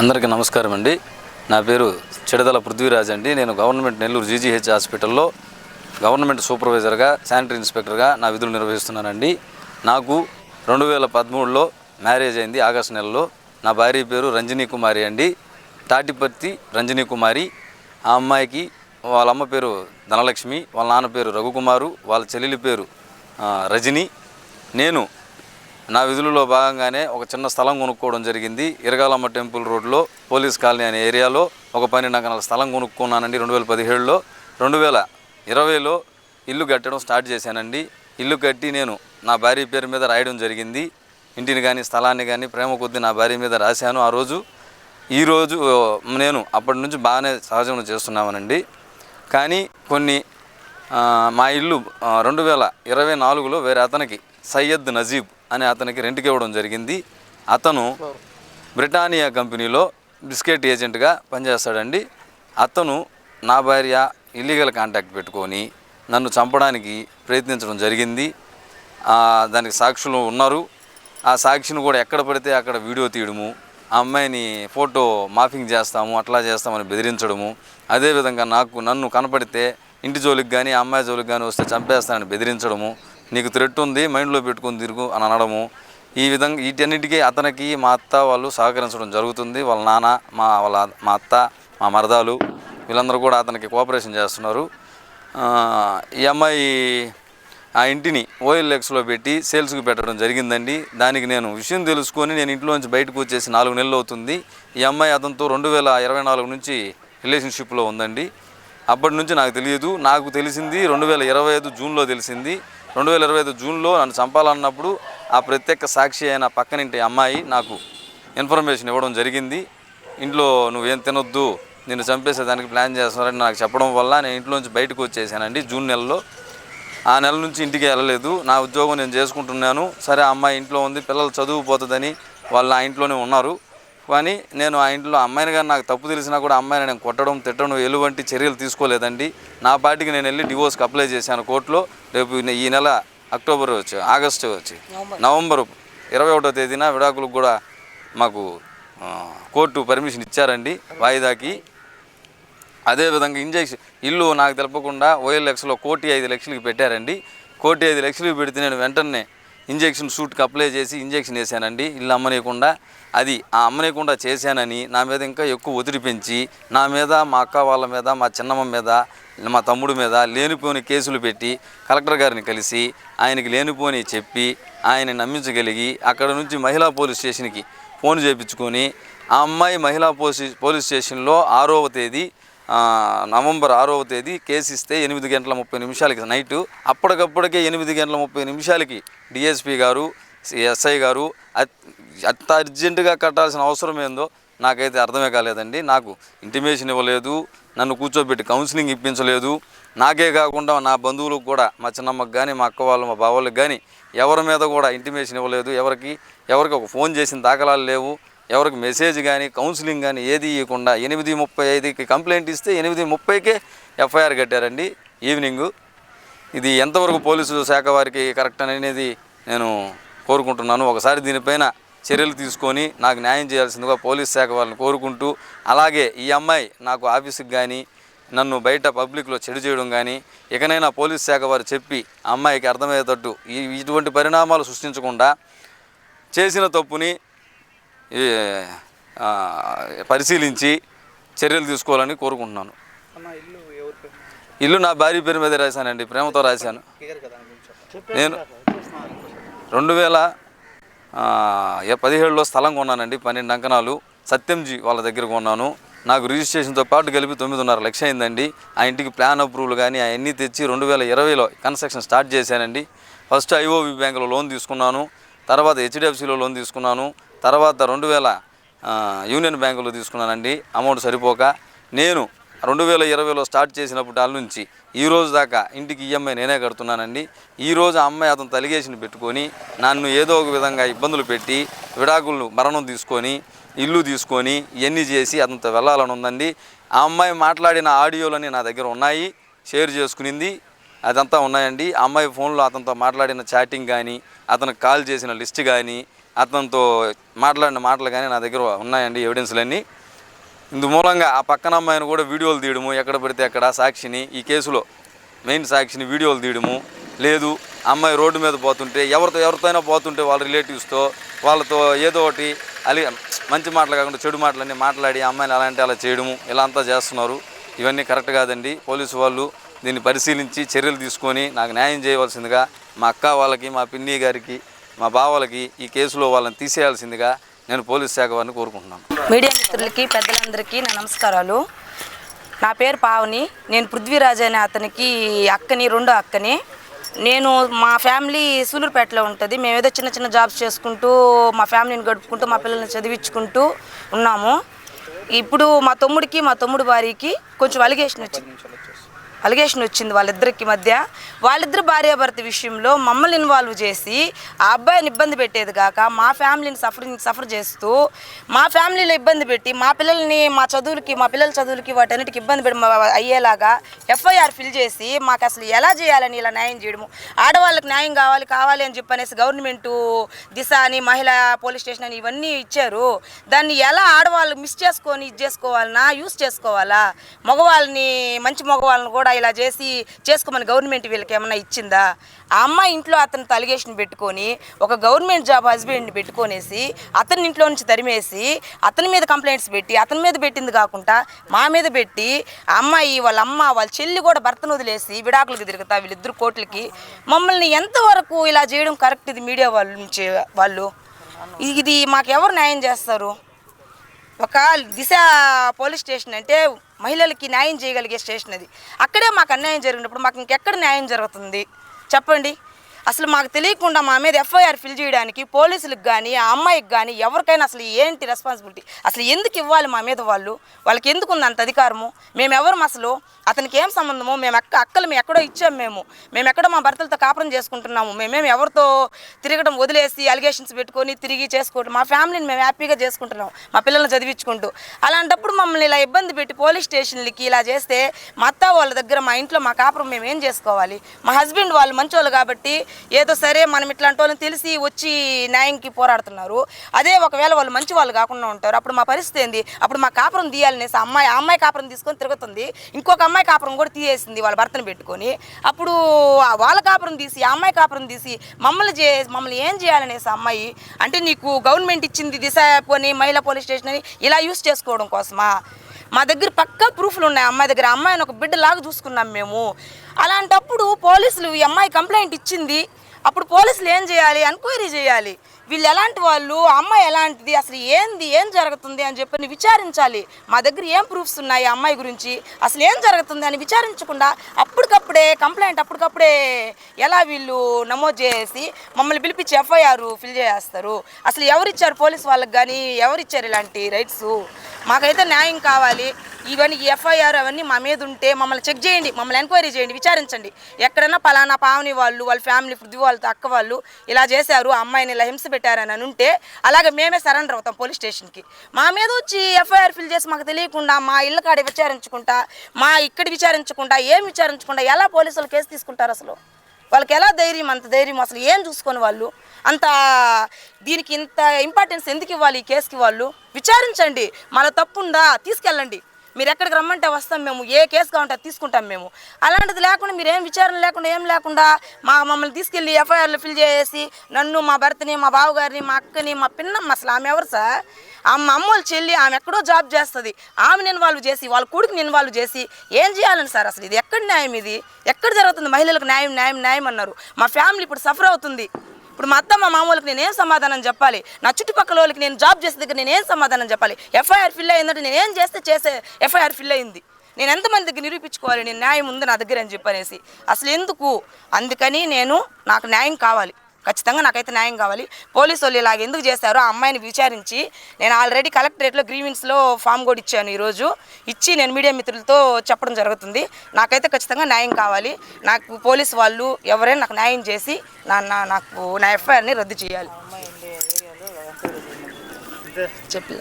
అందరికీ నమస్కారం అండి. నా పేరు చెడదల పృథ్వీరాజ్ అండి. నేను గవర్నమెంట్ నెల్లూరు జీజీహెచ్ హాస్పిటల్లో గవర్నమెంట్ సూపర్వైజర్గా శానిటరీ ఇన్స్పెక్టర్గా నా విధులు నిర్వహిస్తున్నానండి. నాకు రెండు వేల పదమూడులో మ్యారేజ్ అయింది ఆగస్టు నెలలో. నా భార్య పేరు రంజనీ కుమారి అండి. తాటిపర్తి రంజనీ కుమారి. ఆ అమ్మాయికి వాళ్ళ అమ్మ పేరు ధనలక్ష్మి వాళ్ళ నాన్న పేరు రఘుకుమారు వాళ్ళ చెల్లెలి పేరు రజని. నేను నా విధులలో భాగంగానే ఒక చిన్న స్థలం కొనుక్కోవడం జరిగింది. ఇరగాలమ్మ టెంపుల్ రోడ్లో పోలీస్ కాలనీ అనే ఏరియాలో ఒక పన్నెండు ఎకరాల స్థలం కొనుక్కున్నానండి రెండు వేల పదిహేడులో. రెండు వేల ఇరవైలో ఇల్లు కట్టడం స్టార్ట్ చేశానండి. ఇల్లు కట్టి నేను నా భార్య పేరు మీద రాయడం జరిగింది. ఇంటిని కానీ స్థలాన్ని కానీ ప్రేమ కొద్దీ నా భార్య మీద రాశాను. ఆ రోజు ఈరోజు నేను అప్పటి నుంచి బాగానే సహజం చేస్తున్నామనండి. కానీ కొన్ని మా ఇల్లు రెండు వేల ఇరవై నాలుగులో వేరే అతనికి సయ్యద్ నజీబ్ అనే అతనికి రెంట్కి ఇవ్వడం జరిగింది. అతను బ్రిటానియా కంపెనీలో బిస్కెట్ ఏజెంట్గా పనిచేస్తాడండి. అతను నా భార్య ఇల్లీగల్ కాంటాక్ట్ పెట్టుకొని నన్ను చంపడానికి ప్రయత్నించడం జరిగింది. దానికి సాక్షులు ఉన్నారు. ఆ సాక్షిని కూడా ఎక్కడ పడితే అక్కడ వీడియో తీయడము ఆ అమ్మాయిని ఫోటో మాఫింగ్ చేస్తాము అట్లా చేస్తామని బెదిరించడము అదేవిధంగా నాకు నన్ను కనపడితే ఇంటి జోలికి కానీ అమ్మాయి జోలికి కానీ వస్తే చంపేస్తానని బెదిరించడము నీకు థ్రెట్ ఉంది మైండ్లో పెట్టుకొని తిరుగు అని అనడము. ఈ విధంగా వీటన్నిటికీ అతనికి మా అత్త వాళ్ళు సహకరించడం జరుగుతుంది. వాళ్ళ నాన్న మా వాళ్ళ మా అత్త మా మరదాలు వీళ్ళందరూ కూడా అతనికి కోఆపరేషన్ చేస్తున్నారు. ఈ అమ్మాయి ఆ ఇంటిని ఓఎల్ఎక్స్లో పెట్టి సేల్స్కి పెట్టడం జరిగిందండి. దానికి నేను విషయం తెలుసుకొని నేను ఇంట్లోంచి బయటకు వచ్చేసి నాలుగు నెలలు అవుతుంది. ఈ అమ్మాయి అతనితో రెండు వేల ఇరవై నాలుగు నుంచి రిలేషన్షిప్లో ఉందండి. అప్పటి నుంచి నాకు తెలియదు. నాకు తెలిసింది రెండు వేల ఇరవై ఐదు జూన్లో తెలిసింది. రెండు వేల ఇరవై ఐదు జూన్లో నన్ను చంపాలన్నప్పుడు ఆ ప్రత్యేక సాక్షి అయిన పక్కనింటి అమ్మాయి నాకు ఇన్ఫర్మేషన్ ఇవ్వడం జరిగింది. ఇంట్లో నువ్వేం తినొద్దు నిన్ను చంపేసేదానికి ప్లాన్ చేస్తున్నారని నాకు చెప్పడం వల్ల నేను ఇంట్లోంచి బయటకు వచ్చేసానండి జూన్ నెలలో. ఆ నెల నుంచి ఇంటికి వెళ్ళలేదు. నా ఉద్యోగం నేను చేసుకుంటున్నాను. సరే అమ్మాయి ఇంట్లో ఉంది పిల్లలు చదువుపోతుందని వాళ్ళు ఆ ఇంట్లోనే ఉన్నారు. కానీ నేను ఆ ఇంట్లో అమ్మాయిని కానీ నాకు తప్పు తెలిసినా కూడా అమ్మాయిని నేను కొట్టడం తిట్టడం ఎలువంటి చర్యలు తీసుకోలేదండి. నా పాటికి నేను వెళ్ళి డివోర్స్కి అప్లై చేశాను కోర్టులో. రేపు ఈ నెల అక్టోబర్ వచ్చి ఆగస్టు వచ్చి నవంబర్. ఇరవై ఒకటో తేదీన విడాకులకు కూడా మాకు కోర్టు పర్మిషన్ ఇచ్చారండి వాయిదాకి. అదేవిధంగా ఇంజెక్షన్ ఇల్లు నాకు తెలపకుండా ఓఎల్ఎక్స్లో కోటి ఐదు లక్షలకి పెట్టారండి. కోటి ఐదు లక్షలకి పెడితే నేను వెంటనే ఇంజెక్షన్ సూట్కి అప్లై చేసి ఇంజెక్షన్ వేసానండి ఇల్లు అమ్మనీయకుండా అది ఆ అమ్మనీయకుండా చేశానని నా మీద ఇంకా ఎక్కువ ఒత్తిడి పెంచి నా మీద మా అక్క వాళ్ళ మీద మా చిన్నమ్మ మీద మా తమ్ముడు మీద లేనిపోని కేసులు పెట్టి కలెక్టర్ గారిని కలిసి ఆయనకి లేనిపోని చెప్పి ఆయన నమ్మించగలిగి అక్కడ నుంచి మహిళా పోలీస్ స్టేషన్కి ఫోన్ చేయించుకొని ఆ అమ్మాయి మహిళా పోలీస్ పోలీస్ స్టేషన్లో ఆరవ తేదీ నవంబర్ ఆరవ తేదీ కేసు ఇస్తే ఎనిమిది గంటల ముప్పై నిమిషాలకి నైటు. అప్పటికప్పటికే ఎనిమిది గంటల ముప్పై నిమిషాలకి డిఎస్పి గారు ఎస్ఐ గారు అత్- అంత అర్జెంటుగా కట్టాల్సిన అవసరం ఏందో నాకైతే అర్థమే కాలేదండి. నాకు ఇంటిమేషన్ ఇవ్వలేదు నన్ను కూర్చోబెట్టి కౌన్సిలింగ్ ఇప్పించలేదు. నాకే కాకుండా నా బంధువులకు కూడా మా చిన్నమ్మకి కానీ మా అక్క వాళ్ళు మా బావాళ్ళకి కానీ ఎవరి మీద కూడా ఇంటిమేషన్ ఇవ్వలేదు. ఎవరికి ఎవరికి ఒక ఫోన్ చేసిన దాఖలాలు లేవు. ఎవరికి మెసేజ్ కానీ కౌన్సిలింగ్ కానీ ఏది ఇవ్వకుండా ఎనిమిది ముప్పై ఐదుకి కంప్లైంట్ ఇస్తే ఎనిమిది ముప్పైకే ఎఫ్ఐఆర్ కట్టారండి ఈవినింగు. ఇది ఎంతవరకు పోలీసు శాఖ వారికి కరెక్ట్ అనేది నేను కోరుకుంటున్నాను. ఒకసారి దీనిపైన చర్యలు తీసుకొని నాకు న్యాయం చేయాల్సిందిగా పోలీస్ శాఖ వారిని కోరుకుంటూ అలాగే ఈ అమ్మాయి నాకు ఆఫీస్కి కానీ నన్ను బయట పబ్లిక్లో చెడు చేయడం కానీ ఇకనైనా పోలీస్ శాఖ వారు చెప్పి అమ్మాయికి అర్థమయ్యేటట్టు ఈ ఇటువంటి పరిణామాలు సృష్టించకుండా చేసిన తప్పుని పరిశీలించి చర్యలు తీసుకోవాలని కోరుకుంటున్నాను. ఇల్లు నా భార్య పేరు మీద రాశానండి ప్రేమతో రాశాను. నేను రెండు వేల పదిహేడులో స్థలం కొన్నానండి పన్నెండు అంకణాలు. సత్యంజీ వాళ్ళ దగ్గర కొన్నాను. నాకు రిజిస్ట్రేషన్తో పాటు కలిపి తొమ్మిదిన్నర లక్ష అయిందండి ఆ ఇంటికి ప్లాన్ అప్రూవల్ కానీ అవన్నీ తెచ్చి రెండు వేల ఇరవైలో కన్స్ట్రక్షన్ స్టార్ట్ చేశానండి. ఫస్ట్ ఐఓబి బ్యాంకులో లోన్ తీసుకున్నాను. తర్వాత హెచ్డిఎఫ్సిలో లోన్ తీసుకున్నాను. తర్వాత రెండు వేల యూనియన్ బ్యాంకులో తీసుకున్నానండి. అమౌంట్ సరిపోక నేను రెండు వేల ఇరవైలో స్టార్ట్ చేసినప్పుడు వాళ్ళ నుంచి ఈ రోజు దాకా ఇంటికి ఈఎంఐ నేనే కడుతున్నానండి. ఈ రోజు ఆ అమ్మాయి అతను తలిగేసిన పెట్టుకొని నన్ను ఏదో ఒక విధంగా ఇబ్బందులు పెట్టి విడాకులు మరణం తీసుకొని ఇల్లు తీసుకొని ఇవన్నీ చేసి అతనితో వెళ్ళాలని ఉందండి. ఆ అమ్మాయి మాట్లాడిన ఆడియోలన్నీ నా దగ్గర ఉన్నాయి షేర్ చేసుకునింది. అదంతా ఉన్నాయండి. అమ్మాయి ఫోన్లో అతనితో మాట్లాడిన చాటింగ్ కానీ అతనికి కాల్ చేసిన లిస్ట్ కానీ అతనితో మాట్లాడిన మాటలు కానీ నా దగ్గర ఉన్నాయండి ఎవిడెన్స్లన్నీ ఇందు మూలంగా ఆ పక్కన అమ్మాయిని కూడా వీడియోలు తీయడము ఎక్కడ పడితే అక్కడ సాక్షిని ఈ కేసులో మెయిన్ సాక్షిని వీడియోలు తీయడము. లేదు అమ్మాయి రోడ్డు మీద పోతుంటే ఎవరితో ఎవరితోనైనా పోతుంటే వాళ్ళ రిలేటివ్స్తో వాళ్ళతో ఏదో ఒకటి అలి మంచి మాటలు కాకుండా చెడు మాటలన్నీ మాట్లాడి అమ్మాయిని అమ్మాయిని అలాంటి అలా చేయడము ఇలా అంతా చేస్తున్నారు. ఇవన్నీ కరెక్ట్ కాదండి. పోలీసు వాళ్ళు దీన్ని పరిశీలించి చర్యలు తీసుకొని నాకు న్యాయం చేయవలసిందిగా మా అక్క వాళ్ళకి మా పిన్ని గారికి మా బావలకి ఈ కేసులో వాళ్ళని తీసేయాల్సిందిగా నేను పోలీస్ శాఖ వారిని కోరుకుంటున్నాను. మీడియా మిత్రులకి పెద్దలందరికీ నా నమస్కారాలు. నా పేరు పావని నేను పృథ్వీరాజ్ అనే అతనికి అక్కని రెండో అక్కని. నేను మా ఫ్యామిలీ సూలూరుపేటలో ఉంటుంది. మేము ఏదో చిన్న చిన్న జాబ్స్ చేసుకుంటూ మా ఫ్యామిలీని గడుపుకుంటూ మా పిల్లల్ని చదివించుకుంటూ ఉన్నాము. ఇప్పుడు మా తమ్ముడికి మా తమ్ముడు భార్యకి కొంచెం అలిగేషన్ వచ్చింది. అలిగేషన్ వచ్చింది వాళ్ళిద్దరికి మధ్య. వాళ్ళిద్దరు భార్యాభర్త విషయంలో మమ్మల్ని ఇన్వాల్వ్ చేసి ఆ అబ్బాయిని ఇబ్బంది పెట్టేది కాక మా ఫ్యామిలీని సఫరింగ్ సఫర్ చేస్తూ మా ఫ్యామిలీలో ఇబ్బంది పెట్టి మా పిల్లల్ని మా చదువులకి మా పిల్లల చదువులకి వాటన్నిటికి ఇబ్బంది పెట్టి అయ్యేలాగా ఎఫ్ఐఆర్ ఫిల్ చేసి మాకు అసలు ఎలా చేయాలని ఇలా న్యాయం చేయడము. ఆడవాళ్ళకి న్యాయం కావాలి కావాలి అని చెప్పనేసి గవర్నమెంటు దిశ అని మహిళా పోలీస్ స్టేషన్ అని ఇవన్నీ ఇచ్చారు. దాన్ని ఎలా ఆడవాళ్ళు మిస్ చేసుకొని ఇది చేసుకోవాలన్నా యూస్ చేసుకోవాలా? మగవాళ్ళని మంచి మగవాళ్ళని కూడా ఇలా చేసి చేసుకోమని గవర్నమెంట్ వీళ్ళకి ఏమైనా ఇచ్చిందా? ఆ అమ్మాయి ఇంట్లో అతను అలిగేషన్ పెట్టుకొని ఒక గవర్నమెంట్ జాబ్ హస్బెండ్ని పెట్టుకొనేసి అతని ఇంట్లో నుంచి తరిమేసి అతని మీద కంప్లైంట్స్ పెట్టి అతని మీద పెట్టింది కాకుండా మా మీద పెట్టి అమ్మాయి వాళ్ళ అమ్మ వాళ్ళ చెల్లి కూడా భర్తను వదిలేసి విడాకులకు తిరుగుతా వీళ్ళిద్దరు కోట్లకి. మమ్మల్ని ఎంతవరకు ఇలా చేయడం కరెక్ట్ ఇది మీడియా వాళ్ళ నుంచి వాళ్ళు? ఇది మాకు ఎవరు న్యాయం చేస్తారు? ఒక దిశ పోలీస్ స్టేషన్ అంటే మహిళలకి న్యాయం చేయగలిగే స్టేషన్ అది. అక్కడే మాకు అన్యాయం జరిగినప్పుడు మాకు ఇంకెక్కడ న్యాయం జరుగుతుంది? చెప్పండి. అసలు మాకు తెలియకుండా మా మీద ఎఫ్ఐఆర్ ఫిల్ చేయడానికి పోలీసులకు కానీ ఆ అమ్మాయికి కానీ ఎవరికైనా అసలు ఏంటి రెస్పాన్సిబిలిటీ అసలు ఎందుకు ఇవ్వాలి మా మీద వాళ్ళు? వాళ్ళకి ఎందుకు ఉంది అంత అధికారము? మేము ఎవరు అసలు? అతనికి ఏం సంబంధము? మేము అక్క అక్కలు మేము ఎక్కడో ఇచ్చాం మేము. మేము ఎక్కడో మా భర్తలతో కాపురం చేసుకుంటున్నాము. మేమేమి ఎవరితో తిరగడం వదిలేసి అలిగేషన్స్ పెట్టుకొని తిరిగి చేసుకోవటం మా ఫ్యామిలీని మేము హ్యాపీగా చేసుకుంటున్నాం మా పిల్లల్ని చదివించుకుంటూ. అలాంటప్పుడు మమ్మల్ని ఇలా ఇబ్బంది పెట్టి పోలీస్ స్టేషన్లకి ఇలా చేస్తే మా అత్త వాళ్ళ దగ్గర మా ఇంట్లో మా కాపురం మేము ఏం చేసుకోవాలి? మా హస్బెండ్ వాళ్ళు మంచోళ్ళు కాబట్టి ఏదో సరే మనం ఇట్లాంటి వాళ్ళని తెలిసి వచ్చి న్యాయంకి పోరాడుతున్నారు. అదే ఒకవేళ వాళ్ళు మంచి వాళ్ళు కాకుండా ఉంటారు. అప్పుడు మా పరిస్థితి ఏంది? అప్పుడు మా కాపురం తీయాలనేసి అమ్మాయి ఆ అమ్మాయి కాపురం తీసుకొని తిరుగుతుంది. ఇంకొక అమ్మాయి కాపురం కూడా తీయేసింది వాళ్ళ భర్తను పెట్టుకొని. అప్పుడు వాళ్ళ కాపురం తీసి ఆ అమ్మాయి కాపురం తీసి మమ్మల్ని చే మమ్మల్ని ఏం చేయాలనేసి అమ్మాయి అంటే నీకు గవర్నమెంట్ ఇచ్చింది దిశ పోనీ మహిళా పోలీస్ స్టేషన్ అని ఇలా యూస్ చేసుకోవడం కోసమా? మా దగ్గర పక్కా ప్రూఫ్లు ఉన్నాయి అమ్మాయి దగ్గర. అమ్మాయిని ఒక బిడ్డలాగా చూసుకున్నాం మేము. అలాంటప్పుడు పోలీసులు ఈ అమ్మాయి కంప్లైంట్ ఇచ్చింది. అప్పుడు పోలీసులు ఏం చేయాలి? ఎంక్వైరీ చేయాలి. వీళ్ళు ఎలాంటి వాళ్ళు? అమ్మాయి ఎలాంటిది? అసలు ఏంది? ఏం జరుగుతుంది? అని చెప్పి విచారించాలి. మా దగ్గర ఏం ప్రూఫ్స్ ఉన్నాయి అమ్మాయి గురించి? అసలు ఏం జరుగుతుంది? అని విచారించకుండా అప్పటికప్పుడు కంప్లైంట్ అప్పటికప్పుడే ఎలా వీళ్ళు నమోదు చేసి మమ్మల్ని పిలిపించి ఎఫ్ఐఆర్ ఫిల్ చేస్తారు అసలు ఎవరిచ్చారు పోలీస్ వాళ్ళకి కానీ ఎవరిచ్చారు ఇలాంటి రైట్స్? మాకైతే న్యాయం కావాలి. ఇవన్నీ ఎఫ్ఐఆర్ అవన్నీ మా మీద ఉంటే మమ్మల్ని చెక్ చేయండి మమ్మల్ని ఎంక్వైరీ చేయండి విచారించండి. ఎక్కడైనా పలానా పావని వాళ్ళు వాళ్ళ ఫ్యామిలీ పృథ్వీ వాళ్ళతో అక్క వాళ్ళు ఇలా చేశారు ఆ అమ్మాయిని ఇలా హింస పెట్టారని అని ఉంటే అలాగే మేమే సరెండర్ అవుతాం పోలీస్ స్టేషన్కి. మా మీద వచ్చి ఎఫ్ఐఆర్ ఫిల్ చేసి మాకు తెలియకుండా మా ఇళ్ళ కాడ విచారించుకుంటా మా ఇక్కడ విచారించకుండా ఏం విచారించకుండా ఎలా పోలీసులు కేసు తీసుకుంటారు అసలు. వాళ్ళకి ఎలా ధైర్యం అంత ధైర్యం? అసలు ఏం చూసుకొని వాళ్ళు? అంత దీనికి ఇంత ఇంపార్టెన్స్ ఎందుకు ఇవ్వాలి ఈ కేసుకి వాళ్ళు? విచారించండి. మన తప్పుందా? తీసుకెళ్ళండి. మీరు ఎక్కడికి రమ్మంటే వస్తాం మేము ఏ కేసు కావాలంటే తీసుకుంటాం మేము. అలాంటిది లేకుండా మీరు ఏం విచారణ లేకుండా ఏం లేకుండా మా మమ్మల్ని తీసుకెళ్ళి ఎఫ్ఐఆర్లు ఫిల్ చేసి నన్ను మా భర్తని మా బావగారిని మా అక్కని మా పిన్నమ్మ అసలు ఆమె ఎవరు సార్? ఆమె అమ్మోళ్ళు చెల్లి ఆమె ఎక్కడో జాబ్ చేస్తుంది. ఆమెను ఇన్వాల్వ్ చేసి వాళ్ళ కొడుకుని ఇన్వాల్వ్ చేసి ఏం చేయాలని సార్ అసలు ఇది? ఎక్కడ న్యాయం ఇది? ఎక్కడ జరుగుతుంది? మహిళలకు న్యాయం న్యాయం న్యాయం అన్నారు. మా ఫ్యామిలీ ఇప్పుడు సఫర్ అవుతుంది. ఇప్పుడు మా అత్తమ్మ మా మామూలకి సమాధానం చెప్పాలి? నా చుట్టుపక్కల వాళ్ళకి నేను జాబ్ చేసే దగ్గర నేనేం సమాధానం చెప్పాలి? ఎఫ్ఐఆర్ ఫిల్ అయిందంటే నేను ఏం చేస్తే చేసే ఎఫ్ఐఆర్ ఫిల్ అయింది. నేను ఎంతమంది దగ్గర నిరూపించుకోవాలి? నేను న్యాయం ఉంది నా దగ్గర అని చెప్పనేసి. అసలు ఎందుకు? అందుకని నేను నాకు న్యాయం కావాలి. ఖచ్చితంగా నాకైతే న్యాయం కావాలి. పోలీసు వాళ్ళు ఇలాగ ఎందుకు చేశారో ఆ అమ్మాయిని విచారించి నేను ఆల్రెడీ కలెక్టరేట్లో గ్రీవెన్స్లో ఫామ్ కూడా ఇచ్చాను ఈరోజు. ఇచ్చి నేను మీడియా మిత్రులతో చెప్పడం జరుగుతుంది. నాకైతే ఖచ్చితంగా న్యాయం కావాలి. నాకు పోలీసు వాళ్ళు ఎవరైనా నాకు న్యాయం చేసి నా నాకు నా ఎఫ్ఐఆర్ని రద్దు చేయాలి. చెప్పి